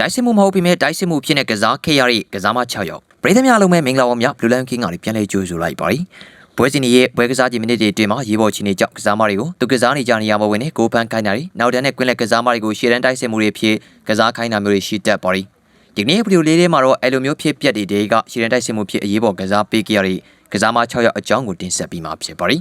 တိုက်စစ်မှုမဟုတ်ပေမဲ့တိုက်စစ်မှုဖြစ်တဲ့ကစားခဲ့ရတဲ့ကစားမ6ယောက်ပရိသတ်များလုံးမဲ့မင်္ဂလာပါများ Blue Line King ကလည်းပြန်လဲကြိုးဆိုလိုက်ပါပြီပွဲစဉ်ရဲ့ပွဲကစားခြင်းမိနစ်တွေအတွင်းမှာရေပေါ်ချီနေကြောက်ကစားမတွေကိုသူကစားနေကြနေရမဝင်နဲ့ကိုပန်းခိုင်းတာတွေနောက်တန်းနဲ့ကွင်းလက်ကစားမတွေကိုရှေ့တန်းတိုက်စစ်မှုတွေဖြစ်ကစားခိုင်းတာမျိုးတွေရှိတတ်ပါပြီဒီနေ့ဗီဒီယိုလေးထဲမှာတော့အဲ့လိုမျိုးဖြစ်ပျက်တွေတွေကရှေ့တန်းတိုက်စစ်မှုဖြစ်အရေးပေါ်ကစားပေးခဲ့ရတဲ့ကစားမ6ယောက်အကြောင်းကိုတင်ဆက်ပြီးမှာဖြစ်ပါပြီ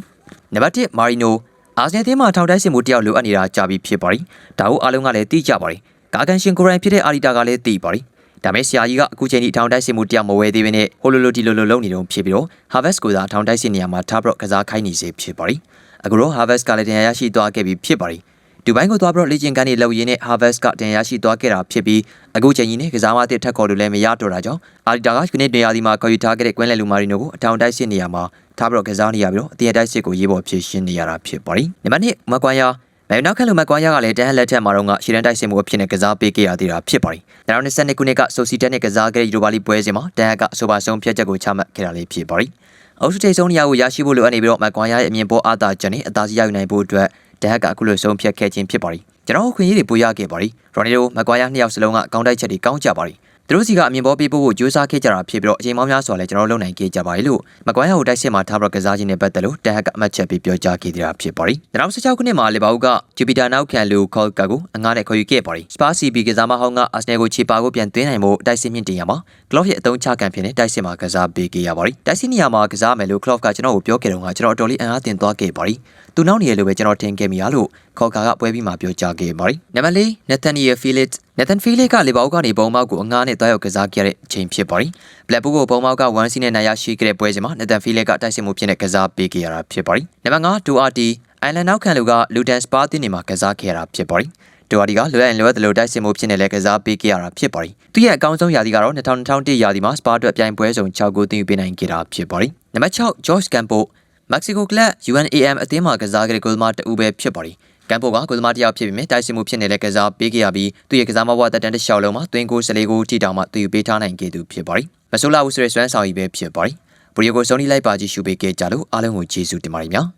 နံပါတ်1မာရီနိုအာဆင်နယ်သင်းမှာထောင်တိုက်စစ်မှုတယောက်လိုအပ်နေတာကြာပြီဖြစ်ပါပြီဒါကိုအားလုံးကလည်းသိကြပါပြီ ကာကန်ရှင်ကိုရိုင်းဖြစ်တဲ့အာရီတာကလည်းသိပါပြီဒါမဲ့ဆရာကြီးကအခုချိန်ထိထောင်တိုက်စစ်မှုတယောက်မဝဲသေးဘဲနဲ့ဟိုလိုလိုဒီလိုလိုလုပ်နေတုံးဖြစ်ပြီးတော့ Harvest ကိုသာထောင်တိုက်စစ်နေရာမှာထားပြီးတော့ကစားခိုင်းနေစေဖြစ်ပါပြီအခုတော့ Harvest ကလည်းတင်ရရှိသွားခဲ့ပြီဖြစ်ပါပြီဒူဘိုင်းကိုသွားပြီးတော့လေ့ကျင့်ခန်းတွေလုပ်ရင်းနဲ့ Harvest ကတင်ရရှိသွားခဲ့တာဖြစ်ပြီးအခုချိန်ကြီးနဲ့ကစားမတစ်ထက်ခေါ်လို့လည်းမရတော့တာကြောင့်အာရီတာကခနစ်နေရာဒီမှာခေါ်ယူထားခဲ့တဲ့ကွင်းလယ်လူမာရီနိုကိုအထောင်တိုက်စစ်နေရာမှာထားပြီးတော့ကစားနေရပြီးတော့အတရတိုက်စစ်ကိုရေးပေါ်ဖြစ်ရှင်းနေရတာဖြစ်ပါပြီနံပါတ်1မကွမ်ယာမဲ နောက်ခန့်လိုမကွမ်ယာကလည်းတန်းလက်ထက်မှာတော့ကရှီရန်တိုက်စစ်မှုအဖြစ်နဲ့ကစားပေးခဲ့ရသေးတာဖြစ်ပါပြီ။နောက်22ခုနှစ်ကဆိုစီတက်နဲ့ကစားခဲ့တဲ့ယူရိုပါလီပွဲစဉ်မှာတန်းကအဆိုပါဆုံးဖြတ်ချက်ကိုချမှတ်ခဲ့တာလေးဖြစ်ပါပြီ။အောက်စတိတ်ဆုံးနေရာကိုရရှိဖို့လိုအပ်နေပြီးတော့မကွမ်ယာရဲ့အမြင်ပေါ်အားသာချက်နဲ့အသာစီးရယူနိုင်ဖို့အတွက်တန်းကအခုလိုဆုံးဖြတ်ခဲ့ခြင်းဖြစ်ပါပြီ။ကျွန်တော်ခွင့်ရည်တွေပို့ရခဲ့ပါပြီ။ရိုနီဒိုမကွမ်ယာနှစ်ယောက်စလုံးကကောင်းတိုက်ချက်တွေကောင်းကြပါပြီ။ သူတို့စီကအမြင်ပေါ်ပေးဖို့ကြိုးစားခဲ့ကြတာဖြစ်ပြီးတော့အချိန်မောင်းများစွာလည်းကျွန်တော်လုံနိုင်ခဲ့ကြပါလေလို့မကွမ်းရကိုတိုက်စစ်မှာထားပြီးကစားခြင်းနဲ့ပတ်သက်လို့တန်ဟက်ကအမှတ်ချက်ပေးပြောကြားခဲ့သေးတာဖြစ်ပါတယ်။2016ခုနှစ်မှာလီဗာပူးကဂျူပီတာနောက်ခံလူခေါ်ကာကိုအငားနဲ့ခေါ်ယူခဲ့ပါတယ်။စပါစီဘီကစားမဟောင်းကအာဆနယ်ကိုခြေပါကိုပြန်သွင်းနိုင်မှုတိုက်စစ်မြင့်တင်ရမှာကလော့ရဲ့အသုံးချခံဖြစ်နေတိုက်စစ်မှာကစားပေးခဲ့ရပါတယ်။တိုက်စစ်နေရာမှာကစားမယ်လို့ကလော့ကကျွန်တော်ကိုပြောခဲ့တော့ကကျွန်တော်အတော်လေးအံ့အားသင့်သွားခဲ့ပါတယ်။သူနောက်နေရလို့ပဲကျွန်တော်ထင်ခဲ့မိရလို့ခေါ်ကာကပွဲပြီးမှပြောကြားခဲ့ပါတယ်။နံပါတ်၄နက် သန်နီယယ်ဖီလစ်နက်သန်ဖီလစ်ကလီဗာပူးကနေဘုံမောက်ကိုအငားနဲ့တွားရောက်ကစားခဲ့တဲ့အချိန်ဖြစ်ပါတယ်။ဘလက်ဘူးကိုဘုံမောက်က1စီနဲ့နိုင်ရရှိခဲ့တဲ့ပွဲစဉ်မှာနက်သန်ဖီလစ်ကတိုက်စစ်မှုဖြစ်တဲ့ကစားပေးခဲ့ရတာဖြစ်ပါတယ်။နံပါတ်5ဒူအာတီအိုင်လန်နောက်ခံလူကလူတန်စပါတင်းနေမှာကစားခဲ့ရတာဖြစ်ပါတယ်။ဒူအာတီကလွယ်ရင်လွယ်တယ်လို့တိုက်စစ်မှုဖြစ်နေလဲကစားပေးခဲ့ရတာဖြစ်ပါတယ်။သူရဲ့အကောင်းဆုံးရာသီကတော့2021ရာသီမှာစပါအတွက်ပြိုင်ပွဲစုံ6ဂိုးတင်ယူပေးနိုင်ခဲ့တာဖြစ်ပါတယ်။နံပါတ်6 George Campo မက္ကဆီကိုကလပ် UNAM အသင်းမှာကစားခဲ့တဲ့ဂိုးသမားတဦးပဲဖြစ်ပါတယ်။ ကမ်ပိုကဂိုးသမားတစ်ယောက်ဖြစ်ပြီးမြဲတိုက်စစ်မှုဖြစ်နေတဲ့ကစားပေးခဲ့ရပြီးသူရဲ့ကစားမဘဝတက်တန်းတစ်လျှောက်လုံးမှာသွင်းကို14ကိုထိတောင်မှသူယူပေးထားနိုင်ခဲ့သူဖြစ်ပါတယ်။မဆိုးလာဘူးဆိုတဲ့စွမ်းဆောင်ရည်ပဲဖြစ်ပါတယ်။ဘူရီကိုစုံနီးလိုက်ပါကြည့်ရှုပေးခဲ့ကြလို့အားလုံးကိုကျေးဇူးတင်ပါတယ်များ။